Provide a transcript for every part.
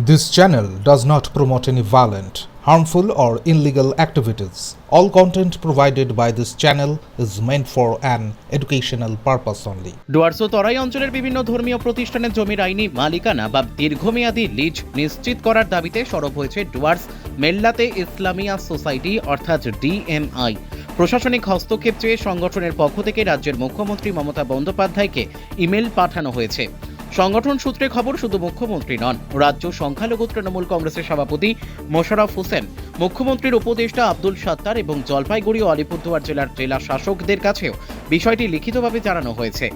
This channel does not promote any violent, harmful, or illegal activities. All content provided by this channel is meant for an educational purpose only. ডুয়ার্সো তরাই অঞ্চলের বিভিন্ন ধর্মীয় প্রতিষ্ঠানের জমির আইনি মালিকানা বা দীর্ঘমেয়াদী লিজ নিশ্চিত করার দাবিতে সরব হয়েছে ডুয়ার্স মেল্লাতে ইসলামিয়া সোসাইটি অর্থাৎ ডিএমআই প্রশাসনিক হস্তক্ষেপ চেয়ে সংগঠনের পক্ষ থেকে রাজ্যের মুখ্যমন্ত্রী মমতা বন্দ্যোপাধ্যায়কে ইমেল পাঠানো হয়েছে সংগঠন সূত্রে খবর, শুধু মুখ্যমন্ত্রী নন, রাজ্য সংখ্যালঘু তৃণমূল কংগ্রেসের সভাপতি মোশাররফ হোসেন, মুখ্যমন্ত্রীর উপদেষ্টা আব্দুল সাত্তার এবং জলপাইগুড়ি ও আলিপুরদুয়ার জেলার জেলা শাসকদের কাছেও বিষয়টি লিখিতভাবে জানানো হয়েছে।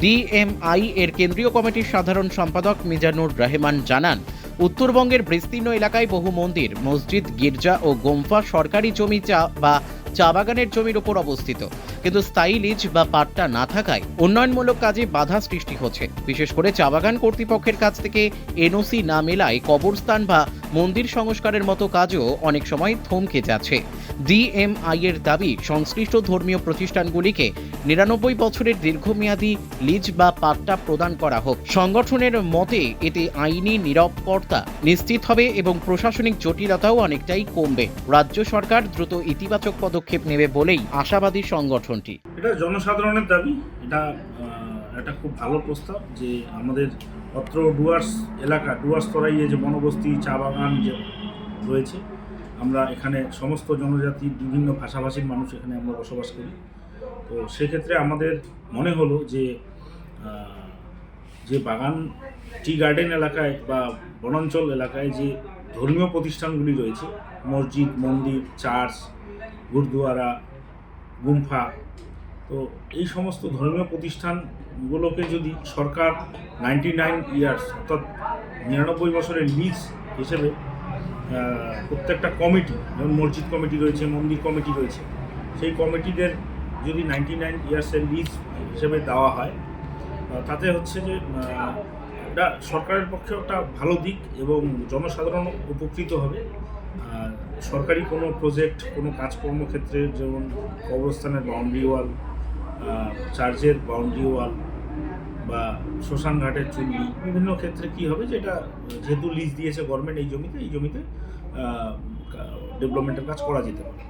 ডিএমআই এর কেন্দ্রীয় কমিটির সাধারণ সম্পাদক মিজানুর রহমান জানান, উত্তরবঙ্গের বিস্তীর্ণ এলাকায় বহু মন্দির, মসজিদ, গির্জা ও গোমফা সরকারি জমি চা বা চা বাগানের জমির ওপর অবস্থিত। কিন্তু স্থায়ী লিজ বা পাট্টা না থাকায় উন্নয়নমূলক কাজে বাধা সৃষ্টি হচ্ছে। বিশেষ করে চা বাগান কর্তৃপক্ষের কাছ থেকে এনওসি না মেলায় কবরস্থান বা মন্দির সংস্কারের মতো কাজও অনেক সময় থমকে যাচ্ছে। ডিএমআই এর দাবি, সংশ্লিষ্ট ধর্মীয় প্রতিষ্ঠানগুলিকে নিরানব্বই বছরের দীর্ঘমেয়াদী লিজ বা পাট্টা প্রদান করা হোক। সংগঠনের মতে, এতে আইনি নিরাপত্তা নিশ্চিত হবে এবং প্রশাসনিক জটিলতাও অনেকটাই কমবে। রাজ্য সরকার দ্রুত ইতিবাচক পদক্ষেপ নেবে বলেই আশাবাদী সংগঠনটি। এটা জনসাধারণের দাবি। এটা একটা খুব ভালো প্রস্তাব যে আমাদের অত্র ডুয়ার্স এলাকা, ডুয়ার্স তরাইয়ে যে বনবস্তি, চা বাগান যে রয়েছে, আমরা এখানে সমস্ত জনজাতির বিভিন্ন ভাষাভাষীর মানুষ এখানে আমরা বসবাস করি। তো সেক্ষেত্রে আমাদের মনে হলো যে যে বাগান, টি গার্ডেন এলাকায় বা বনাঞ্চল এলাকায় যে ধর্মীয় প্রতিষ্ঠানগুলি রয়েছে, মসজিদ, মন্দির, চার্চ, গুরুদুয়ারা, গুম্ফা তো এই সমস্ত ধর্মীয় প্রতিষ্ঠানগুলোকে যদি সরকার নাইনটি নাইন ইয়ার্স অর্থাৎ নিরানব্বই বছরের লিজ হিসেবে প্রত্যেকটা কমিটি যেমন মসজিদ কমিটি রয়েছে, মন্দির কমিটি রয়েছে, সেই কমিটিদের যদি নাইনটি নাইন ইয়ার্সের লিজ হিসেবে দেওয়া হয় তাতে হচ্ছে যে এটা সরকারের পক্ষে একটা ভালো দিক এবং জনসাধারণ উপকৃত হবে। সরকারি কোনো প্রজেক্ট কোনো কাজকর্ম ক্ষেত্রে যেমন কবরস্থানের বাউন্ডারি ওয়াল চার্চের বাউন্ডারি ওয়াল বা শ্মশানঘাটের চুল্লি বিভিন্ন ক্ষেত্রে কি হবে যেটা, যেহেতু লিজ দিয়েছে গভর্নমেন্ট এই জমিতে এই জমিতে ডেভেলপমেন্টের কাজ করা যেতে পারে।